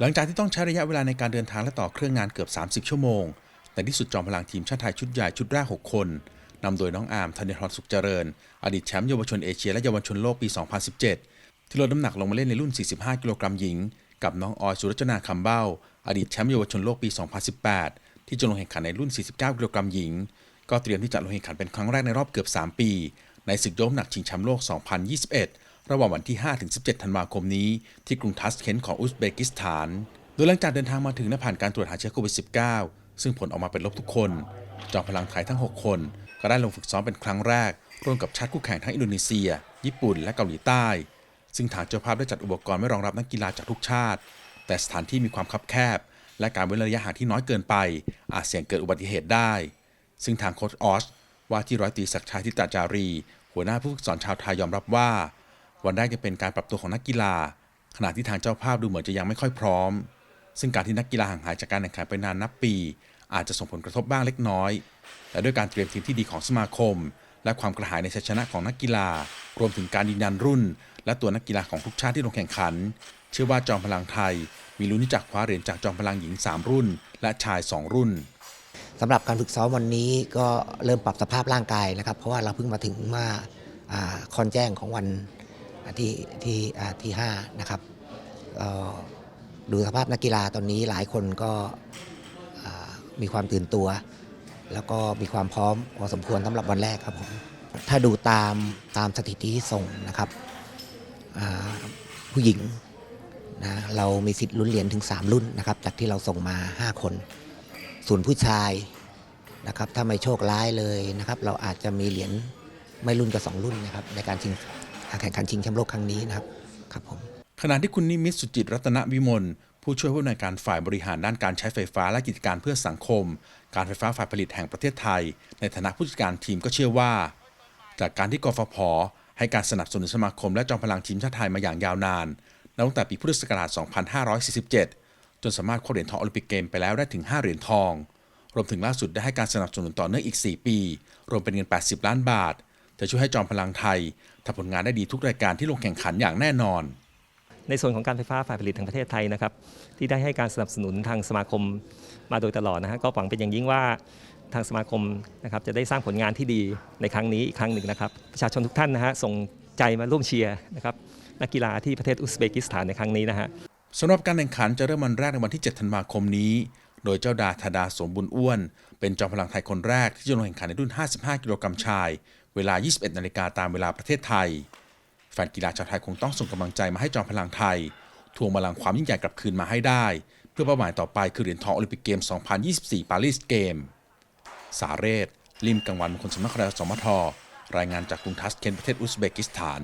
หลังจากที่ต้องใช้ระยะเวลาในการเดินทางและต่อเครื่องงานเกือบ 30 ชั่วโมง ในที่สุดจอมพลังทีมชาติไทยชุดใหญ่ชุดแรก 6 คนนำโดยน้องอาร์มธัญทรสุขเจริญ อดีตแชมป์เยาวชนเอเชียและเยาวชนโลกปี 2017 ที่ลดน้ำหนักลงมาเล่นในรุ่น 45 กิโลกรัมหญิง กับน้องออยสุรจนาคำเบ้า อดีตแชมป์เยาวชนโลกปี 2018 ที่จะลงแข่งขันในรุ่น 49 กิโลกรัมหญิง ก็เตรียมที่จะลงแข่งขันเป็นครั้งแรกในรอบเกือบ 3 ปี ในศึกยกน้ำหนักชิงแชมป์โลก 2021 ระหว่างวันที่ 5-17 ธันวาคมนี้ ที่กรุงทัสเคนของอุซเบกิสถาน โดยหลังจากเดินทางมาถึงและผ่านการตรวจหาเชื้อโควิด -19 ซึ่งผลออกมาเป็นลบทุกคน จอมพลังไทยทั้ง 6 คน ก็ได้ลงฝึกซ้อมเป็นครั้งแรก ร่วมกับชาติคู่แข่งทั้งอินโดนีเซีย ญี่ปุ่น และเกาหลีใต้ ซึ่งทางเจ้าภาพได้จัดอุปกรณ์ไว้รองรับนักกีฬาจากทุกชาติ แต่สถานที่มีความคับแคบ และการเว้นระยะห่างที่น้อยเกินไป อาจเสี่ยงเกิดอุบัติเหตุได้ ซึ่งทางโค้ชออสว่าที่ร้อยตีศักดิ์ชัยทิตาจารี หัวหน้าผู้ฝึกสอนชาวไทยยอมรับว่า วันแรกจะเป็นการปรับตัวของนักกีฬา ขณะที่ทางเจ้าภาพดูเหมือนจะยังไม่ค่อยพร้อม ซึ่งการที่นักกีฬาห่างหายจากการแข่งขันไปนานนับปี อาจจะส่งผลกระทบบ้างเล็กน้อย แต่ด้วยการเตรียมทีมที่ดีของสมาคม และความกระหายในชัยชนะของนักกีฬา รวมถึงการยืนยันรุ่น และตัวนักกีฬาของทุกชาติที่ลงแข่งขัน เชื่อว่าจอมพลังไทย มีลุ้นที่จะคว้าเหรียญจากจอมพลังหญิง 3 รุ่น และชาย 2 รุ่นสำหรับการฝึกซ้อมวันนี้ก็เริ่มปรับสภาพร่างกายนะครับ เพราะว่าเราเพิ่งมาถึงเมื่ออาคอนแจ้งของวัน ที่ที่ที่5นะครับดูสภาพนักกีฬาตอนนี้หลายคนก็มีความตื่นตัว แล้วก็มีความพร้อมพอสมควรสำหรับวันแรกครับผมถ้าดูตามตามสถิติที่ส่งนะครับผู้หญิงนะเรามีสิทธิ์ลุ้นเหรียญถึง 3 รุ่นนะครับจากที่เราส่งมา 5 คน ส่วนผู้ชายนะครับถ้าไม่โชคร้ายเลยนะครับ เราอาจจะมีเหรียญไม่รุ่นกับ 2 รุ่นนะครับในการชิง การแข่งขันชิงแชมป์โลกครั้งนี้นะครับครับผมขณะที่คุณนิมิตสุจิตรัตนวิมลผู้ช่วยผู้อำนวยการฝ่ายบริหารด้านการใช้ไฟฟ้าและกิจการเพื่อสังคม การไฟฟ้าฝ่ายผลิตแห่งประเทศไทย ในฐานะผู้จัดการทีมก็เชื่อว่า จากการที่กฟผให้การสนับสนุนสมาคมและจอมพลังทีมชาติไทยมาอย่างยาวนานนับตั้งแต่ปีพุทธศักราช 2547 จนสามารถคว้าเหรียญทองโอลิมปิกเกมไปแล้วได้ถึง 5 เหรียญทอง รวมถึงล่าสุดได้ให้การสนับสนุนต่อเนื่องอีก 4 ปี รวมเป็นเงิน 80 ล้านบาท จะช่วยให้จอมพลังไทยทำผลงานได้ดีทุกรายการที่ลงแข่งขันอย่างแน่นอน ในส่วนของการไฟฟ้าฝ่ายผลิตแห่งประเทศไทยนะครับที่ได้ให้การสนับสนุนทางสมาคมมาโดยตลอดนะฮะก็หวังเป็นอย่างยิ่งว่าทางสมาคมนะครับจะได้สร้างผลงานที่ดีในครั้งนี้อีกครั้งหนึ่งนะครับ ประชาชนทุกท่านนะฮะส่งใจมาร่วมเชียร์นะครับนักกีฬาที่ประเทศอุซเบกิสถานในครั้งนี้นะฮะสำหรับการแข่งขันจะเริ่มวันแรกในวันที่ 7 ธันวาคมนี้ โดยเจ้าดาธดาสมบุญอ้วน เป็นจอมพลังไทยคนแรกที่จะลงแข่งขันในรุ่น 55 กิโลกรัมชาย เวลา 21 นาฬิกาตามเวลาประเทศไทย แฟนกีฬาชาวไทยคงต้องส่งกำลังใจมาให้จอมพลังไทย ทวงบาลังความยิ่งใหญ่กลับคืนมาให้ได้ เพื่อเป้าหมายต่อไปคือเหรียญทองโอลิมปิกเกม 2024 ปารีสเกม สาเรศลิมกังวันมงคลสมนักข่าวสมทรายงานจากกรุงทัสเคนประเทศอุซเบกิสถาน